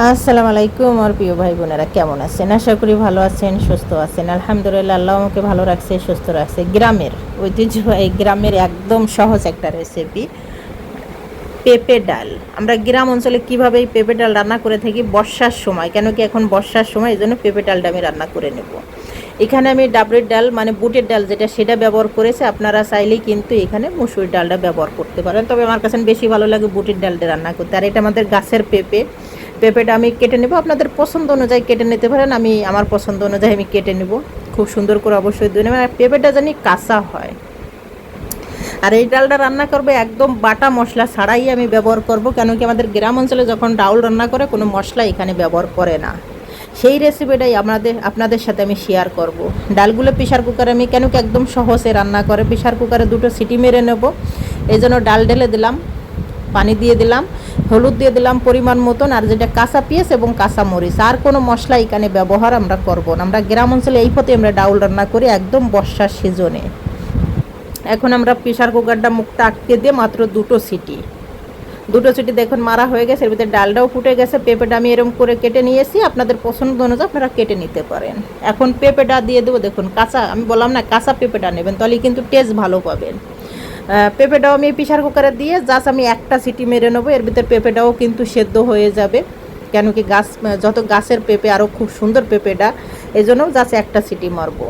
আসসালামু আলাইকুম আমার প্রিয় ভাই বোনেরা, কেমন আছেন? আশা করি ভালো আছেন, সুস্থ আছেন। আলহামদুলিল্লাহ, আল্লাহ আমাকে ভালো রাখছে, সুস্থ রাখছে। গ্রামের, ঐতিহ্যবাহী গ্রামের একদম সহজ একটা রেসিপি পেঁপে ডাল। আমরা গ্রাম অঞ্চলে কীভাবে এই পেঁপে ডাল রান্না করে থাকি? বর্ষার সময়। কেন কি এখন বর্ষার সময়? এই জন্য পেঁপে ডালটা আমি রান্না করে নেব। এখানে আমি ডাবরের ডাল মানে বুটের ডাল যেটা, সেটা ব্যবহার করেছে। আপনারা চাইলেই কিন্তু এখানে মুসুর ডালটা ব্যবহার করতে পারেন। তবে আমার কাছে বেশি ভালো লাগে বুটের ডালটা রান্না করতে। আর এটা আমাদের গাছের পেঁপে। পেঁপেটা আমি কেটে নেব। আপনাদের পছন্দ অনুযায়ী কেটে নিতে পারেন, আমি আমার পছন্দ অনুযায়ী আমি কেটে নেব। খুব সুন্দর করে অবশ্যই ধুয়ে নেবেন। আর পেঁপেটা জানি কাঁচা হয়। আর এই ডালটা রান্না করবে একদম বাটা মশলা ছাড়াই আমি ব্যবহার করব কেন কি আমাদের গ্রাম অঞ্চলে যখন ডাউল রান্না করে, কোনো মশলা এখানে ব্যবহার করে না। সেই রেসিপিটাই আপনাদের আপনাদের সাথে আমি শেয়ার করব। ডালগুলো প্রেশার কুকারে আমি কেন কি একদম সহজে রান্না করে প্রেশার কুকারে দুটো সিটি মেরে নেব। এই জন্য ডাল ঢেলে দিলাম। পানি দিয়ে দিলাম, হলুদ দিয়ে দিলাম পরিমাণ মতন, আর যেটা কাঁচা পিঁয়াজ এবং কাঁচা মরিচ। আর কোনো মশলা এখানে ব্যবহার আমরা করব না। আমরা গ্রাম অঞ্চলে এই পথে আমরা ডাউল রান্না করি একদম বর্ষার সিজনে। এখন আমরা প্রেশার কুকারটা মুখটা আটকে দিয়ে মাত্র দুটো সিটি। দুটো সিটি দেখুন মারা হয়ে গেছে, এর ভিতরে ডালটাও ফুটে গেছে। পেঁপেটা আমি এরকম করে কেটে নিয়েছি, আপনাদের পছন্দ অনুযায়ী আপনারা কেটে নিতে পারেন। এখন পেঁপেটা দিয়ে দেবো, দেখুন কাঁচা, আমি বললাম না, কাঁচা পেঁপেটা নেবেন, তাহলে কিন্তু টেস্ট ভালো পাবেন। পেঁপেটাও আমি প্রেশার কুকারে দিয়ে জাস্ট আমি একটা সিটি মেরে নেব। এর ভিতরে পেঁপেটাও কিন্তু সেদ্ধ হয়ে যাবে। কেন কি গাছ যত গাছের পেঁপে আরও খুব সুন্দর পেঁপেটা এই জন্য জাস্ট একটা সিটি মারবো।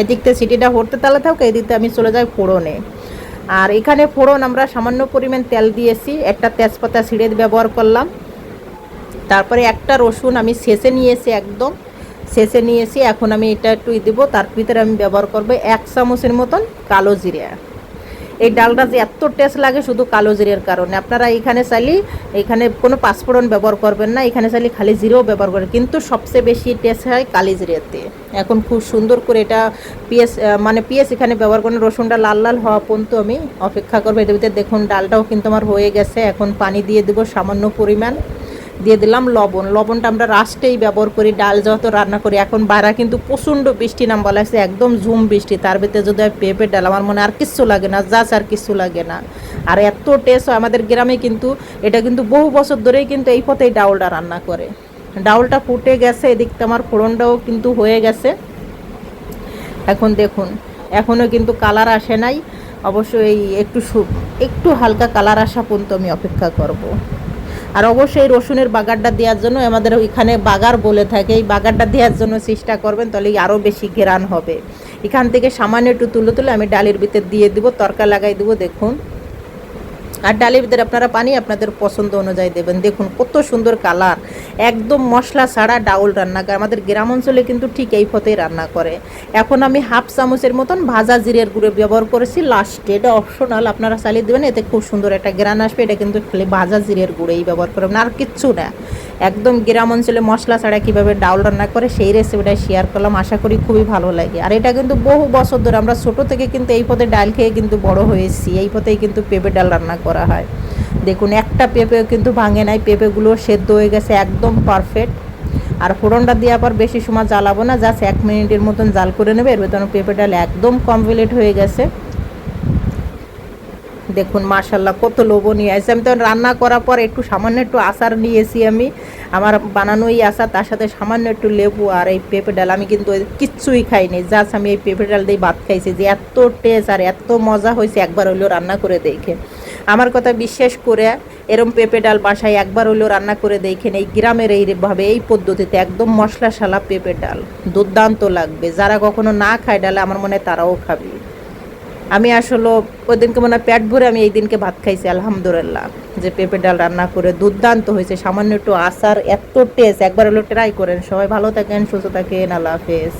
এদিক থেকে সিটিটা হতে তালে থাক এদিক থেকে আমি চলে যাই ফোড়নে। আর এখানে ফোড়ন আমরা সামান্য পরিমাণ তেল দিয়েছি। একটা তেজপাতা ছিঁড়ে ব্যবহার করলাম। তারপরে একটা রসুন আমি শেষে নিয়েছি একদম। শেষে নিয়েছি, এখন আমি এটা একটু দেবো। তার ভিতরে আমি ব্যবহার করব এক চামচের মতন কালো জিরা। এই ডালটা যে এত টেস্ট লাগে শুধু কালো জিরের কারণে। আপনারা এখানে চাইলে, এখানে কোনো পাঁচফোড়ন ব্যবহার করবেন না, এখানে চাইলে খালি জিরেও ব্যবহার করেন। কিন্তু সবচেয়ে বেশি টেস্ট হয় কালি জিরেতে। এখন খুব সুন্দর করে এটা পিএস মানে পিএস এখানে ব্যবহার করেন। রসুনটা লাল লাল হওয়া পর্যন্ত আমি অপেক্ষা করব। এর ভিতরে দেখুন, ডালটাও কিন্তু আমার হয়ে গেছে। এখন পানি দিয়ে দেবো সামান্য পরিমাণ। দিয়ে দিলাম লবণ। লবণটা আমরা রাস্টেই ব্যবহার করি, ডাল যত রান্না করি, এখন বাড়া কিন্তু প্রচণ্ড বৃষ্টি নাম বলা হয়েছে, একদম ঝুম বৃষ্টি। তার ভিতরে যদি পেঁপে, ডাল, আমার মনে আর কিচ্ছু লাগে না জাস আর কিচ্ছু লাগে না। আর এত টেস্ট হয় আমাদের গ্রামে কিন্তু, এটা কিন্তু বহু বছর ধরেই কিন্তু এই পথেই ডাউলটা রান্না করে। ডাউলটা ফুটে গেছে, এদিকটা আমার ফোড়নটাও কিন্তু হয়ে গেছে। এখন দেখুন এখনও কিন্তু কালার আসে নাই। অবশ্যই একটু একটু হালকা কালার আসা পর্যন্ত আমি অপেক্ষা করব। আর অবশ্যই রসুনের বাগারটা দেওয়ার জন্য আমাদের এখানে বাগার বলে থাকে। এই বাগারটা দেওয়ার জন্য চেষ্টা করবেন, তাহলে আরও বেশি ঘেরান হবে। এখান থেকে সামান্য একটু তুলে তুলে আমি ডালের ভিতর দিয়ে দেবো, তরকা লাগাই দেবো, দেখুন। আর ডালের ভিতরে আপনারা পানি আপনাদের পছন্দ অনুযায়ী দেবেন। দেখুন কত সুন্দর কালার। একদম মশলা ছাড়া ডাউল রান্না করে। আমাদের গ্রাম অঞ্চলে কিন্তু ঠিক এই পথেই রান্না করে। এখন আমি হাফ চামচের মতন ভাজা জিরের গুঁড়ো ব্যবহার করেছি। লাস্টে এটা অপশনাল আপনারা চালিয়ে দেবেন, এতে খুব সুন্দর একটা গ্রান আসবে। এটা কিন্তু খালি ভাজা জিরের গুঁড়োই ব্যবহার করবেন আর কিচ্ছু না। একদম গ্রাম অঞ্চলে মশলা ছাড়া কীভাবে ডাউল রান্না করে সেই রেসিপিটা শেয়ার করলাম। আশা করি খুবই ভালো লাগে। আর এটা কিন্তু বহু বছর ধরে আমরা ছোটো থেকে কিন্তু এই পথে ডাল খেয়ে কিন্তু বড় হয়েছি। এই পথেই কিন্তু পেঁপে ডাল রান্না করা হয়। দেখুন, একটা পেঁপে কিন্তু ভাঙে নাই। পেঁপেগুলো সেদ্ধ হয়ে গেছে একদম পারফেক্ট আর ফোড়নটা দেওয়ার পর বেশি সময় জ্বালাবো না। জাস্ট এক মিনিটের মতন জাল করে নেবে। এর ভেতরে পেঁপে ডাল একদম কমপ্লিট হয়ে গেছে। দেখুন মাশাল্লাহ কত লোভনীয়। আছে আমি তো রান্না করার পর একটু সামান্য একটু আচার নিয়েছি আমি। আমার বানানো এই আচার, তার সাথে সামান্য একটু লেবু আর এই পেঁপে ডাল। আমি কিন্তু কিচ্ছুই খাইনি, জাস্ট আমি এই পেঁপে ডাল দিয়ে ভাত খাইছি, যে এত টেস্ট আর এত মজা হয়েছে, একবার হইলেও রান্না করে দেখে। আমার কথা বিশ্বাস করে এরম পেঁপে ডাল বাসায় একবার হইলেও রান্না করে দেখেন, এই গ্রামের এইভাবে, এই পদ্ধতিতে একদম মশলা পেঁপে ডাল। দুর্দান্ত লাগবে, যারা কখনো না খায় ডালে, আমার মনে হয় তারাও খাবে। আমি আসলে ওই দিনকে মনে হয় প্যাট ভরে আমি এই দিনকে ভাত খাইছি, আলহামদুলিল্লাহ। যে পেঁপে ডাল রান্না করে দুর্দান্ত হয়েছে, সামান্য একটু আসার এত টেস্ট একবার হলো ট্রাই করেন। সবাই ভালো থাকেন, সুস্থ থাকেন, আল্লাহ হাফেজ।